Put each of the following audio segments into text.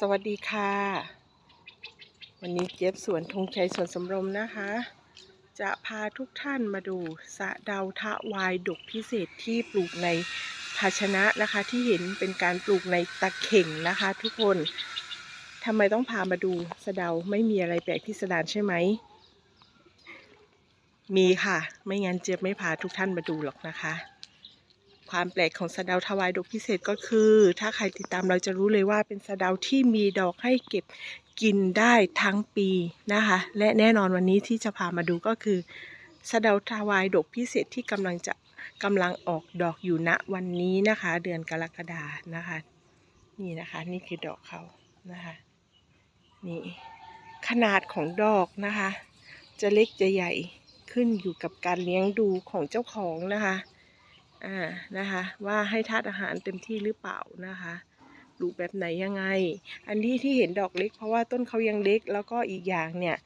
สวัสดีค่ะ วันนี้เจี๊ยบสวนธงชัยสวนสมรมนะคะ จะพาทุกท่านมาดูสะเดาทะวายดกพิเศษที่ปลูกในภาชนะนะคะที่เห็นเป็นการปลูกในตะเข่งนะคะ ทุกคนทำไมต้องพามาดูสะเดาไม่มีอะไรแปลกที่สะดานใช่ไหม มีค่ะ ไม่งั้นเจี๊ยบไม่พาทุกท่านมาดูหรอกนะคะ ความแปลกของสะเดาทวายดอกพิเศษก็คือ ถ้าใครติดตามเราจะรู้เลยว่าเป็นสะเดาที่มีดอกให้เก็บกินได้ทั้งปีนะคะ และแน่นอนวันนี้ที่จะพามาดูก็คือสะเดาทวายดอกพิเศษที่กำลังจะกำลังออกดอกอยู่ณวันนี้นะคะ เดือนกรกฎานะคะ นี่นะคะ นี่คือดอกเขานะคะ นี่ขนาดของดอกนะคะ จะเล็กจะใหญ่ขึ้นอยู่กับการเลี้ยงดูของเจ้าของนะคะ อ่านะคะว่าให้ธาตุอาหารเต็มที่หรือเปล่านะคะปลูกแบบไหนยังไง อันที่ที่เห็นดอกเล็ก เพราะว่าต้นเขายังเล็ก แล้วก็อีกอย่างเนี่ย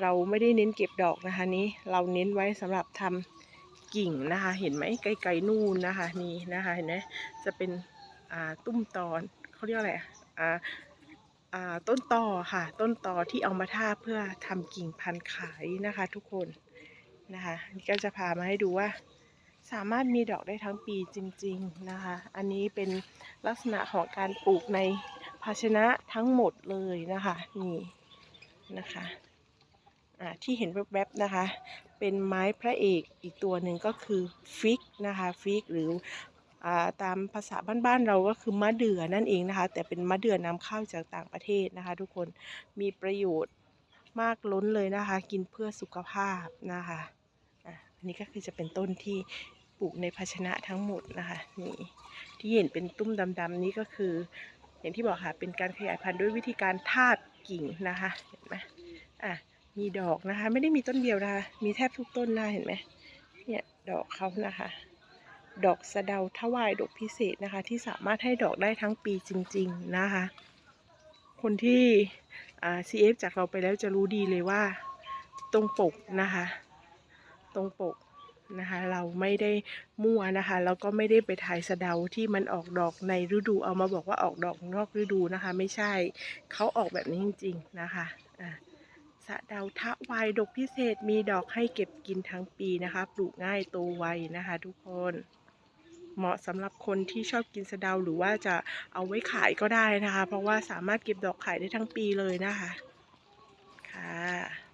เราไม่ได้เน้นเก็บดอกนะคะนี้เราเน้นไว้สำหรับทำกิ่งนะคะ เห็นไหมไกลๆนู่นนะคะนี่นะคะเห็นไหมจะเป็นอ่าตุ้มตอนเขาเรียกอะไรอ่าอ่าต้นตอค่ะ ต้นตอที่เอามาท่าเพื่อทำกิ่งพันธุ์ขายนะคะ ทุกคนนะคะนี่ก็จะพามาให้ดูว่า สามารถมีดอกได้ทั้งปีจริง ๆนะคะ อันนี้เป็นลักษณะของการปลูกในภาชนะทั้งหมดเลยนะคะนี่นะคะที่เห็นแวบๆนะคะ เป็นไม้พระเอกอีกตัวหนึ่งก็คือฟิกนะคะฟิกหรืออตามภาษาบ้านๆเราก็คือมะเดื่อนั่นเองนะคะ แต่เป็นมะเดื่อนำเข้าจากต่างประเทศนะคะ ทุกคนมีประโยชน์มากล้นเลยนะคะ กินเพื่อสุขภาพนะคะอันนี้ก็คือจะเป็นต้นที่ ปลูกในภาชนะทั้งหมดนะคะนี่ที่เห็นเป็นตุ้มดำๆนี้ก็คือ อย่างที่บอกค่ะเป็นการขยายพันธุ์ด้วยวิธีการทาบกิ่งนะคะเห็นไหมอะมีดอกนะคะ ไม่ได้มีต้นเดียวนะคะมีแทบทุกต้นนะเห็นไหมเนี่ยดอกเขานะคะ ดอกสะเดาทวายดอกพิเศษนะคะ ที่สามารถให้ดอกได้ทั้งปีจริง ๆนะคะ คนที่อ่า CF จากเราไปแล้วจะรู้ดีเลยว่า ตรงปกนะคะ ตรงปก นะคะเราไม่ได้มั่วนะคะแล้วก็ไม่ได้ไปถ่ายสะเดาที่มันออกดอกในฤดูเอามาบอกว่าออกดอกนอกฤดูนะคะ ไม่ใช่เขาออกแบบนี้จริง ๆนะคะอะสะเดาทะวายดอกพิเศษมีดอกให้เก็บกินทั้งปีนะคะ ปลูกง่ายโตไวนะคะ ทุกคนเหมาะสำหรับคนที่ชอบกินสะเดาหรือว่าจะเอาไว้ขายก็ได้นะคะ เพราะว่าสามารถเก็บดอกขายได้ทั้งปีเลยนะคะค่ะ